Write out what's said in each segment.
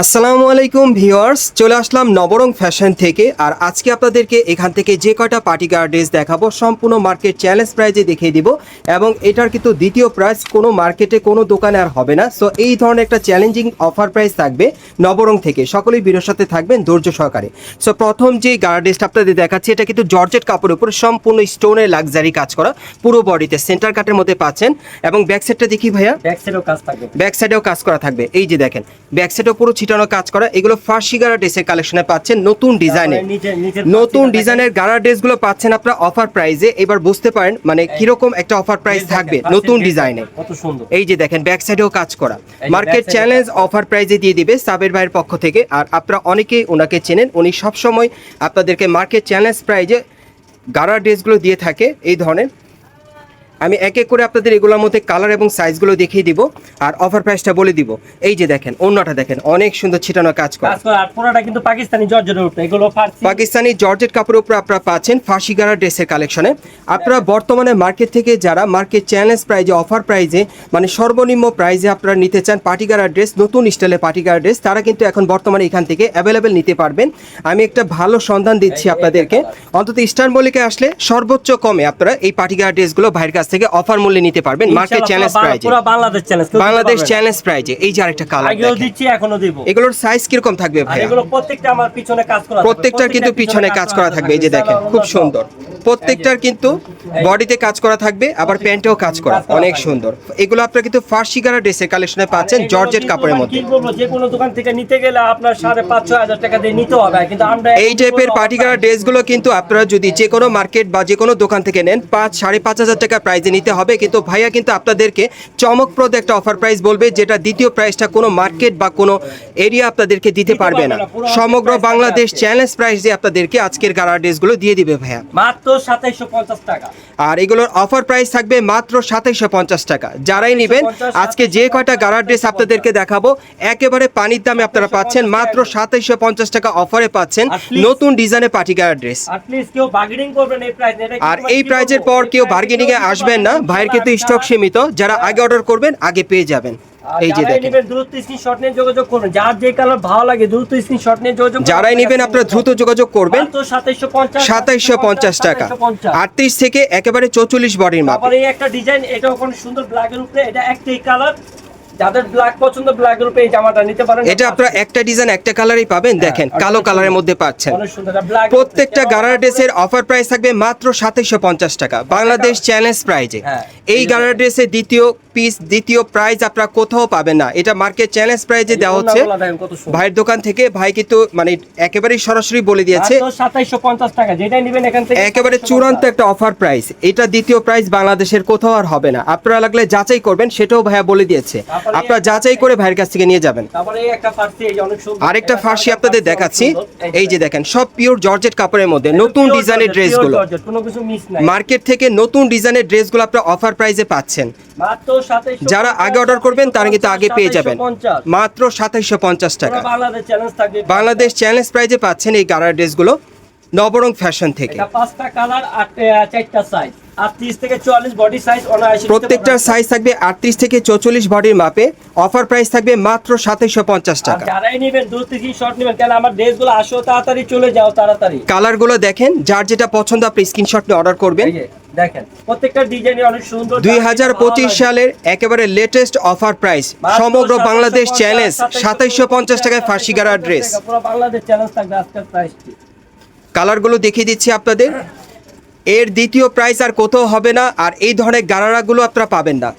আসসালামু আলাইকুম ভিওয়ার্স চলে আসলাম নবরং ফ্যাশন থেকে। আর আজকে আপনাদেরকে এখান থেকে যে কয়টা পার্টি গার্ড ড্রেস দেখাবো সম্পূর্ণ মার্কেট চ্যালেঞ্জ প্রাইজে দেখিয়ে দিব। এবং এটার কিন্তু দ্বিতীয় প্রাইস কোনো মার্কেটে কোনো দোকানে আর হবে না। সো এই ধরনের একটা চ্যালেঞ্জিং অফার প্রাইস থাকবে নবরং থেকে। সকলেই ভিডিওর সাথে থাকবেন ধৈর্য সহকারে। সো প্রথম যে গার্ড ড্রেসটা আপনাদের দেখাচ্ছি এটা কিন্তু জর্জেট কাপড়ের উপর সম্পূর্ণ স্টোনের লাক্সারি কাজ করা। পুরো বডিতে সেন্টার কাটের মধ্যে পাচ্ছেন। এবং ব্যাক সাইডটা দেখি ভাইয়া। ব্যাক সাইডেও কাজ থাকবে। ব্যাক সাইডেও কাজ করা থাকবে। এই যে দেখেন ব্যাক সাইডেও পুরো ছিটানো কাজ করা এগুলো ফার্সি গারা ড্রেসের কালেকশনে পাচ্ছেন নতুন ডিজাইনে নতুন ডিজাইনের গারা ড্রেসগুলো পাচ্ছেন আপনারা অফার প্রাইসে এবার বুঝতে পারেন মানে কীরকম একটা অফার প্রাইস থাকবে নতুন ডিজাইনে এই যে দেখেন ব্যাক সাইডেও কাজ করা। মার্কেট চ্যালেঞ্জ অফার প্রাইজে দিয়ে দিবে সাবের ভাইয়ের পক্ষ থেকে আর আপনারা অনেকেই ওনাকে চেনেন উনি সবসময় আপনাদেরকে মার্কেট চ্যালেঞ্জ প্রাইজে গারা ড্রেসগুলো দিয়ে থাকে এই ধরনের। আমি এক এক করে আপনাদের এগুলোর মধ্যে কালার এবং সাইজগুলো দেখিয়ে দিব আর অফার প্রাইসটা বলে দিব। এই যে দেখেন অন্যটা দেখেন অনেক সুন্দর ছিটানো কাজ করা। কাজ করা আর পুরোটা কিন্তু পাকিস্তানি জর্জের উপরে এগুলো পাকিস্তানি জর্জেট কাপড়ের উপর আপনারা পাচ্ছেন ফাঁসি গাড়া ড্রেসের কালেকশনে আপনারা বর্তমানে মার্কেট থেকে যারা মার্কেট চ্যালেঞ্জ প্রাইজে অফার প্রাইজে মানে সর্বনিম্ন প্রাইজে আপনারা নিতে চান পার্টি গাড়া ড্রেস নতুন স্টাইলের পার্টি গাড়া ড্রেস তারা কিন্তু এখন বর্তমানে এখান থেকে অ্যাভেলেবেল নিতে পারবেন। আমি একটা ভালো সন্ধান দিচ্ছি আপনাদেরকে। অন্তত ইস্টার্ন বলিকে আসলে সর্বোচ্চ কমে আপনারা এই পার্টি গাড়া ড্রেসগুলো ভাইয়ের কাছ থেকে অফার মূল্যে নিতে পারবেন মার্কেট চ্যালেঞ্জ প্রাইজে পুরো বাংলাদেশ চ্যালেঞ্জ বাংলাদেশ চ্যালেঞ্জ প্রাইজে এই যে আরেকটা কালার আগেও দিচ্ছি এখনও দেব। এগুলোর সাইজ কীরকম থাকবে ভাই এগুলো প্রত্যেকটা আমার পিছনে কাজ করা। প্রত্যেকটার কিন্তু পিছনে কাজ করা থাকবে। এই যে দেখেন খুব সুন্দর। প্রত্যেকটার কিন্তু বডিতে কাজ করা থাকবে আবার প্যান্টেও কাজ করা। অনেক সুন্দর। এগুলো আপনারা কিন্তু ফার্সি গারা ড্রেসের কালেকশনে পাচ্ছেন জর্জেট কাপড়ের মানে মধ্যে। যে কোনো দোকান থেকে নিতে গেলে আপনার সাড়ে পাঁচ ছয় হাজার টাকা দিয়ে নিতে হবে কিন্তু আমরা এই টাইপের পার্টি গারা ড্রেসগুলো কিন্তু আপনারা যদি যে কোনো মার্কেট বা যে কোনো দোকান থেকে নেন পাঁচ সাড়ে পাঁচ হাজার টাকা প্রাইজে নিতে হবে কিন্তু ভাইয়া কিন্তু আপনাদেরকে চমকপ্রদ একটা অফার প্রাইস বলবে যেটা দ্বিতীয় প্রাইসটা কোনো মার্কেট বা কোনো এরিয়া আপনাদেরকে দিতে পারবে না। সমগ্র বাংলাদেশ চ্যালেঞ্জ চ্যালেঞ্জ দিয়ে আপনাদেরকে আজকের গারা ড্রেসগুলো দিয়ে দিবে ভাইয়া। মাত্র সাতাইশশো পঞ্চাশ টাকা। আর এগুলোর অফার প্রাইস থাকবে মাত্র সাতাইশশো পঞ্চাশ টাকা। যারাই নেবেন আজকে যে কয়টা গারার ড্রেস আপনাদেরকে দেখাবো একেবারে পানির দামে আপনারা পাচ্ছেন মাত্র সাতাইশশো পঞ্চাশ টাকা অফারে পাচ্ছেন নতুন ডিজাইনের পার্টি গারার ড্রেস আর এই প্রাইজের পর কেউ বার্গেনিং এ আসবেন না। ভাইয়ের কিন্তু স্টক সীমিত। যারা আগে অর্ডার করবেন আগে পেয়ে যাবেন। এই যে দেখেন। দ্রুত স্ক্রিনশট নিয়ে যোগাযোগ করুন। যার যে কালার ভালো লাগে দ্রুত স্ক্রিনশট নিয়ে যোগাযোগ যারাই নেবেন আপনারা দ্রুত যোগাযোগ করবেন। মাত্র 2750 সাতাইশশো পঞ্চাশ টাকা। 2750 আটত্রিশ থেকে একেবারে চৌচল্লিশ বডির মাপ। এই একটা ডিজাইন এটাও কোনো সুন্দর ব্ল্যাকের উপরে এটা একটাই কালার যাদের ব্ল্যাক পছন্দ ব্ল্যাকের উপরে এই জামাটা নিতে পারেন। এটা আপনারা একটা ডিজাইন একটা কালারই পাবেন। দেখেন কালো কালারের মধ্যে পাচ্ছেন। এটা প্রত্যেকটা গারার ড্রেসের অফার প্রাইস থাকবে মাত্র সাতাইশশো পঞ্চাশ টাকা। বাংলাদেশ চ্যালেঞ্জ প্রাইজে হ্যাঁ। এই গারার ড্রেসের দ্বিতীয় পিস দ্বিতীয় প্রাইজ আপনারা কোথাও পাবেন না। এটা মার্কেট চ্যালেঞ্জ প্রাইজে দেওয়া হচ্ছে। ভাইয়ের দোকান থেকে ভাই কিন্তু মানে একেবারেই সরাসরি বলে দিয়েছে। 2750 টাকা যেটাই নেবেন এখান থেকে একেবারে চূড়ান্ত একটা অফার প্রাইস এটা দ্বিতীয় প্রাইস বাংলাদেশের কোথাও আর হবে না। আপনারা লাগলে যাচাই করবেন সেটাও ভাইয়া বলে দিয়েছে। আপনারা যাচাই করে ভাইয়ের কাছ থেকে নিয়ে যাবেন। তারপরে এই একটা ফার্সি এই অনেক সুন্দর। আরেকটা ফার্সি আপনাদের দেখাচ্ছি। এই যে দেখেন সব পিওর জর্জেট কাপড়ের মধ্যে নতুন ডিজাইনের ড্রেসগুলো কোনো কিছু মিস নাই। মার্কেট থেকে নতুন ডিজাইনের ড্রেসগুলো আপনারা অফার প্রাইসে পাচ্ছেন। মাত্র 2750 যারা আগে অর্ডার করবেন তারা কিন্তু আগে পেয়ে যাবেন। মাত্র সাতাইশশো পঞ্চাশ টাকা। বাংলাদেশ চ্যালেঞ্জ প্রাইজে পাচ্ছেন এই গারার ড্রেসগুলো নবরং ফ্যাশন থেকে। পাঁচটা কালার চারটা সাইজ 38 থেকে 44 বডি সাইজ অনায়াসে নিতে প্রত্যেকটার সাইজ থাকবে আটত্রিশ থেকে চৌচল্লিশ বডির মাপে। অফার প্রাইস থাকবে মাত্র সাতাইশশো পঞ্চাশ টাকা। যারাই নেবেন দূর থেকে শর্ট নেবেন কেন আমার ড্রেসগুলো আসো তাড়াতাড়ি চলে যাও তাড়াতাড়ি। কালারগুলো দেখেন যার যেটা পছন্দ আপনি স্ক্রিনশট নিয়ে অর্ডার করবেন। দেখেন প্রত্যেকটা অনেক সুন্দর পঁচিশ সালের একেবারে লেটেস্ট অফার প্রাইস সমগ্র বাংলাদেশ চ্যালেঞ্জ সাতাইশশো পঞ্চাশ টাকায় ফার্সি গারার ড্রেস পুরো বাংলাদেশ চ্যালেঞ্জ থাকবে আজকের প্রাইসটি কালারগুলো দেখিয়ে দিচ্ছি আপনাদের। এর দ্বিতীয় প্রাইস আর কোথাও হবে না আর এই ধরনের গারারাগুলো আপনারা পাবেন না।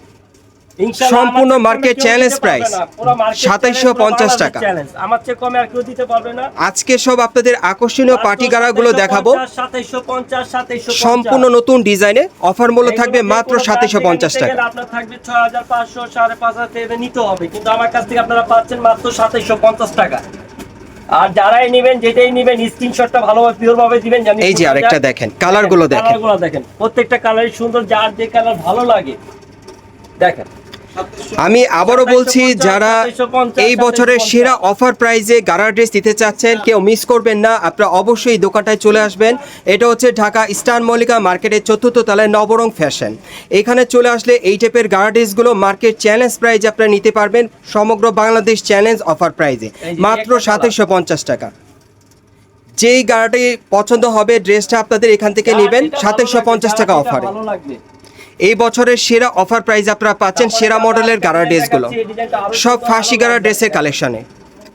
সম্পূর্ণ আমার চেয়ে market কমে পঞ্চাশ challenge দিতে পারবে price, না। পুরো market 2750 challenge, পুরো বাংলাদেশ টাকা। আমার চেয়ে কমে আর কেউ দিতে পারবে না। আজকে সব আপনাদের আকর্ষণীয় পার্টি গারাগুলো দেখাবো। 2750 2750 সম্পূর্ণ নতুন ডিজাইনে অফার মূল্য থাকবে মাত্র সাতাইশশো পঞ্চাশ টাকা। আপনার থাকবে ছয় হাজার পাঁচশো সাড়ে পাঁচ হাজার নিতে হবে কিন্তু আমার কাছ থেকে আপনারা পাচ্ছেন মাত্র সাতাইশশো পঞ্চাশ টাকা। আর যারাই নেবেন যেটাই নেবেন স্ক্রিনশটটা ভালোভাবে পিওর ভাবে দিবেন জানি এই যে আরেকটা দেখেন কালারগুলো দেখেন কালারগুলো দেখেন। প্রত্যেকটা কালারই সুন্দর যার যে কালার ভালো লাগে। দেখেন। আমি আবারও বলছি যারা এই বছরের সেরা অফার প্রাইজে গারা ড্রেস দিতে চাচ্ছেন কেউ মিস করবেন না আপনারা অবশ্যই দোকানটায় চলে আসবেন। এটা হচ্ছে ঢাকা স্টার মল্লিকা মার্কেটের চতুর্থ তলায় নবরং ফ্যাশন এখানে চলে আসলে এই টাইপের গারা ড্রেসগুলো মার্কেট চ্যালেঞ্জ প্রাইজে আপনারা নিতে পারবেন সমগ্র বাংলাদেশ চ্যালেঞ্জ অফার প্রাইজে মাত্র সাতাইশশো পঞ্চাশ টাকা। যেই গাড়াটি পছন্দ হবে ড্রেসটা আপনাদের এখান থেকে নেবেন সাতাইশশো পঞ্চাশ টাকা অফারে এই বছরের সেরা অফার প্রাইস আপনারা পাচ্ছেন সেরা মডেলের গাড়া ড্রেসগুলো সব ফাঁসি গাড়া ড্রেসের কালেকশনে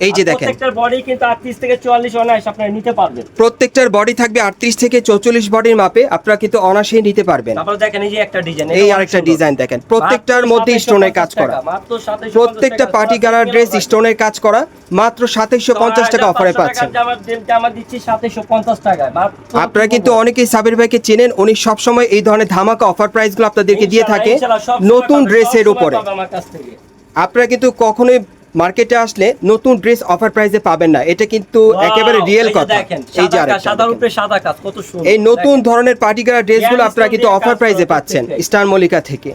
এই যে দেখেন। প্রত্যেকটার বডি কিন্তু 38 থেকে 44 অনায়াস আপনারা নিতে পারবেন। প্রত্যেকটার বডি থাকবে আটত্রিশ থেকে চৌচল্লিশ বডির মাপে আপনারা কিন্তু অনাসেই নিতে পারবেন। তারপর দেখেন এই যে একটা ডিজাইন এই আরেকটা ডিজাইন দেখেন। প্রত্যেকটার মধ্যে স্টোনের কাজ করা। প্রত্যেকটা। পার্টি গাড়া ড্রেস স্টোনের কাজ করা মাত্র সাতাইশশো পঞ্চাশ টাকা অফারে পাচ্ছেন। জামা দিচ্ছি 2750 টাকায়। আপনারা কিন্তু অনেকেই সাবির ভাইকে চেনেন উনি সবসময় এই ধরনের ধামাকা অফার প্রাইসগুলো আপনাদেরকে দিয়ে থাকে। সব সময় নতুন ড্রেসের সব উপরে। আপনারা কিন্তু কখনোই মার্কেটে আসলে নতুন ড্রেস অফার প্রাইসে পাবেন না। এটা কিন্তু একেবারে রিয়েল কথা। এই যে সাদার উপরে সাদা কাজ কত সুন্দর। এই নতুন ধরনের পার্টি গাড়া ড্রেসগুলো আপনারা কিন্তু অফার প্রাইসে পাচ্ছেন স্টার মল্লিকা থেকে।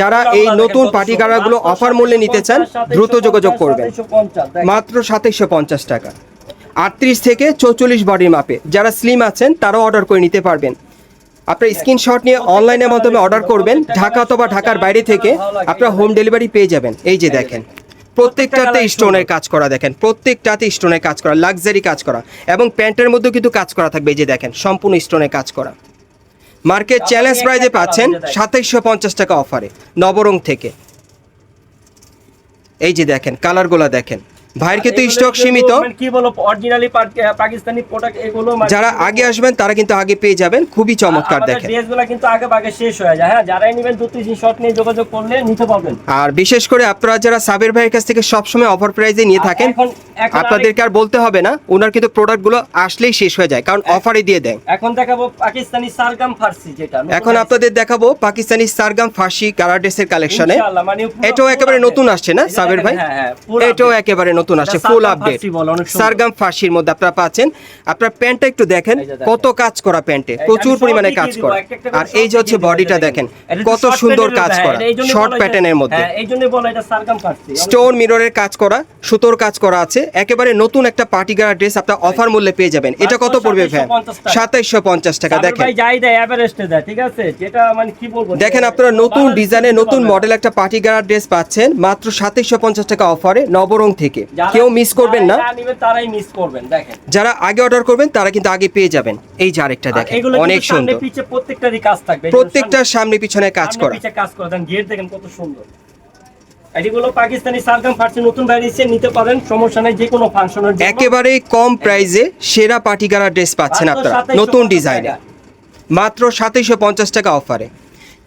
যারা এই নতুন পার্টি। গাড়াগুলো অফার মূল্যে নিতে চান দ্রুত যোগাযোগ করবেন। মাত্র সাতাইশশো পঞ্চাশ টাকা। আটত্রিশ থেকে চৌচল্লিশ বডির মাপে যারা স্লিম আছেন তারাও অর্ডার করে নিতে পারবেন। আপনার স্ক্রিনশট নিয়ে অনলাইনের মাধ্যমে অর্ডার করবেন। ঢাকা অথবা ঢাকার বাইরে থেকে আপনারা হোম ডেলিভারি পেয়ে যাবেন। এই যে দেখেন। প্রত্যেকটাতে স্টোনের কাজ করা দেখেন প্রত্যেকটাতে স্টোনের কাজ করা লাক্সারি কাজ করা এবং প্যান্টের মধ্যেও কিন্তু কাজ করা থাকবে এই যে দেখেন সম্পূর্ণ স্টোনের কাজ করা। মার্কেট চ্যালেঞ্জ প্রাইজে পাচ্ছেন সাতাইশশো পঞ্চাশ টাকা অফারে নবরং থেকে। এই যে দেখেন কালারগুলো দেখেন। ভাইয়ের কিন্তু স্টক সীমিত। মানে কি বলো অরিজিনালি পাকিস্তানি প্রোডাক্ট এগুলো মানে- যারা আগে আসবেন তারা কিন্তু আগে পেয়ে যাবেন। খুবই চমৎকার আমাদের দেখেন। ড্রেসগুলো কিন্তু আগে ভাগে শেষ হয়ে যায়। হ্যাঁ যারাই নেবেন দু তিন শট নিয়ে যোগাযোগ করলে নিতে পারবেন। আর বিশেষ করে আপনারা যারা সাবের ভাইয়ের কাছ থেকে সবসময় অফার প্রাইজে নিয়ে থাকেন আপনাদেরকে আর বলতে হবে না ওনার কিন্তু প্রোডাক্টগুলো আসলেই শেষ হয়ে যায় কারণ অফারে দিয়ে দেয়। এখন দেখাবো পাকিস্তানি সারগাম ফার্সি যেটা এখন আপনাদের দেখাবো পাকিস্তানি সারগাম ফার্সি কালার ড্রেসের কালেকশনে এটাও একেবারে নতুন আসছে না সাবের ভাই? হ্যাঁ, হ্যাঁ, এটাও। একেবারে নতুন এটা ফুল আপডেট। সারগাম ফার্সির মধ্যে আপনারা পাচ্ছেন। আপনার প্যান্টটা একটু দেখেন। কত কাজ করা প্যান্টে। প্রচুর পরিমাণে কাজ করা। আর এই যে হচ্ছে বডিটা দেখেন কত সুন্দর কাজ করা। শর্ট প্যাটার্নের মধ্যে। হ্যাঁ, এই বলা এটা সারগাম ফার্সি স্টোন মিররের কাজ করা সুতোর কাজ করা আছে। একেবারে নতুন একটা পার্টি গাড়া ড্রেস আপনার অফার মূল্যে পেয়ে যাবেন। এটা কত পড়বে ভ্যান 2750 টাকা। সাতাইশশো পঞ্চাশ টাকা দেখেন। ভাই যাই দেয় এভারেস্টে দেয় ঠিক আছে? যেটা মানে কি বলব দেখেন আপনারা নতুন ডিজাইনের নতুন মডেল একটা পার্টি গাড়া ড্রেস পাচ্ছেন মাত্র সাতাইশশো পঞ্চাশ টাকা অফারে নবরং থেকে। কেউ মিস করবেন না। যারা তারাই মিস করবেন দেখেন। যারা আগে অর্ডার করবেন তারা কিন্তু আগে পেয়ে যাবেন। এই যে আরেকটা আর দেখেন অনেক সুন্দর। প্রত্যেকটারই কাজ থাকবে। প্রত্যেকটার সামনে পিছনে কাজ করা। কাজ করা। গেট দেখেন কত সুন্দর। এগুলো পাকিস্তানি সারগাম ফার্সি নতুন বেরিয়েছে নিতে পারেন সমস্যা নাই যে কোনো ফাংশনের জন্য। একেবারে কম প্রাইসে সেরা পার্টি গাড়া ড্রেস পাচ্ছেন আপনারা নতুন ডিজাইনে মাত্র সাতাইশশো পঞ্চাশ টাকা অফারে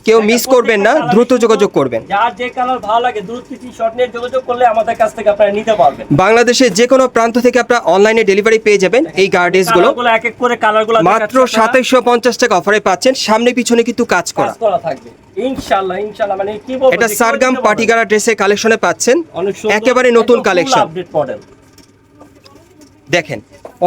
কেউ মিস করবেন না দ্রুত যোগাযোগ করবেন। যার যে কালার ভালো লাগে দ্রুত কিছু শর্ট নিয়ে যোগাযোগ করলে আমাদের কাছ থেকে আপনারা নিতে পারবেন। বাংলাদেশের যে কোনো প্রান্ত থেকে আপনারা অনলাইনে ডেলিভারি পেয়ে যাবেন এই গার্ডেসগুলো। এক এক করে কালারগুলো মাত্র সাতাইশশো পঞ্চাশ টাকা অফারে পাচ্ছেন সামনে পিছনে কিন্তু কাজ করা। করা থাকবে। ইনশাআল্লাহ ইনশাআল্লাহ মানে কি বলব এটা সারগাম পারবে। ড্রেসের কালেকশনে পাচ্ছেন একেবারে নতুন কালেকশন। দেখেন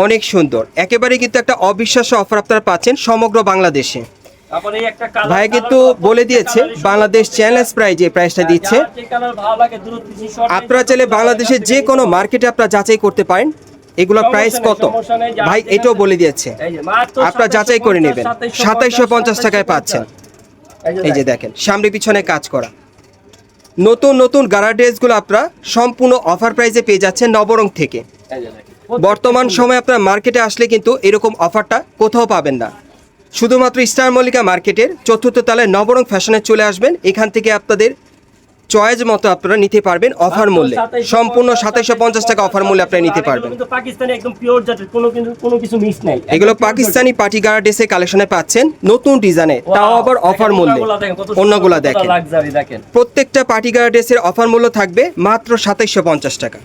অনেক সুন্দর। একেবারে কিন্তু একটা অবিশ্বাস্য অফার আপনারা পাচ্ছেন সমগ্র বাংলাদেশে। এই ভাই কিন্তু বলে দিয়েছে বাংলাদেশ চ্যালেঞ্জ প্রাইজ যে প্রাইসটা দিচ্ছে। যে কালার ভালো লাগে দ্রুত কিছু short নিয়ে আপনারা চাইলে বাংলাদেশের যে কোনো মার্কেটে আপনারা যাচাই করতে পারেন। এগুলো প্রাইস কত? ভাই এটাও বলে দিয়েছে। এই আপনারা যাচাই করে নেবেন। সাতাইশশো পঞ্চাশ টাকায় পাচ্ছেন। এই যে দেখেন। সামনে পিছনে কাজ করা। নতুন নতুন গারা ড্রেসগুলো আপনারা সম্পূর্ণ অফার প্রাইসে পেয়ে যাচ্ছেন নবরং থেকে। এই। বর্তমান সময়ে আপনার মার্কেটে আসলে কিন্তু এরকম অফারটা কোথাও পাবেন না। শুধুমাত্র স্টার মল্লিকা মার্কেটের চতুর্থ তলায় নবরং ফ্যাশনে চলে আসবেন। এখান থেকে আপনাদের চয়েস মতো আপনারা নিতে পারবেন অফার মূল্যে। সম্পূর্ণ সাতাইশশো পঞ্চাশ টাকা অফার মূল্যে আপনারা নিতে পারবেন। এগুলো পাকিস্তানি পার্টি গার্ড ড্রেসের কালেকশনে পাচ্ছেন। নতুন ডিজাইনে তাও আবার অফার মূল্যে। অন্যগুলা দেখেন দেখেন। প্রত্যেকটা পার্টি গার্ড ড্রেসের অফার মূল্য থাকবে মাত্র সাতাইশশো পঞ্চাশ টাকা।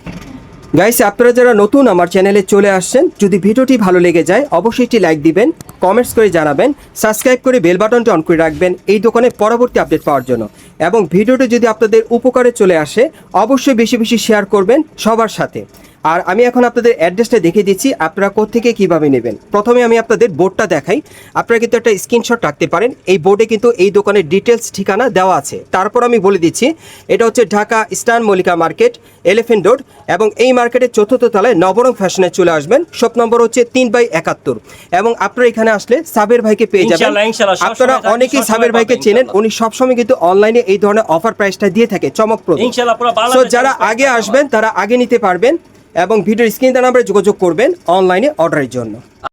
গাইস আপনারা যারা নতুন আমার চ্যানেলে চলে আসছেন, যদি ভিডিওটি ভালো লেগে যায়, অবশ্যই একটি লাইক দিবেন কমেন্টস করে জানাবেন সাবস্ক্রাইব করে বেল বাটনটি অন করে রাখবেন এই দোকানে পরবর্তী আপডেট পাওয়ার জন্য। এবং ভিডিওটি যদি আপনাদের উপকারে চলে আসে, অবশ্যই বেশি বেশি শেয়ার করবেন সবার সাথে। আর আমি এখন আপনাদের অ্যাড্রেসটা দেখিয়ে দিচ্ছি আপনারা কোত্থেকে কীভাবে নেবেন। প্রথমে আমি আপনাদের বোর্ডটা দেখাই। আপনারা কিন্তু একটা স্ক্রিনশট রাখতে পারেন। এই বোর্ডে কিন্তু এই দোকানের ডিটেলস ঠিকানা দেওয়া আছে। তারপর আমি বলে দিচ্ছি এটা হচ্ছে Dhaka eastern Mallika market elephant road এবং এই মার্কেটের চতুর্থ তলায় নবরং ফ্যাশনে চলে আসবেন। শপ নম্বর হচ্ছে তিন বাই একাত্তর। এবং আপনারা এখানে আসলে সাবের ভাইকে পেয়ে যাবেন। আপনারা অনেকেই সাবের ভাইকে চেনেন। উনি সবসময় কিন্তু অনলাইনে এই ধরনের অফার প্রাইসটা দিয়ে থাকে চমকপ্রদ। যারা আগে আসবেন তারা আগে নিতে পারবেন। এবং ভিডিওর স্ক্রিন নাম্বারে যোগাযোগ করবেন অনলাইনে অর্ডারের জন্য।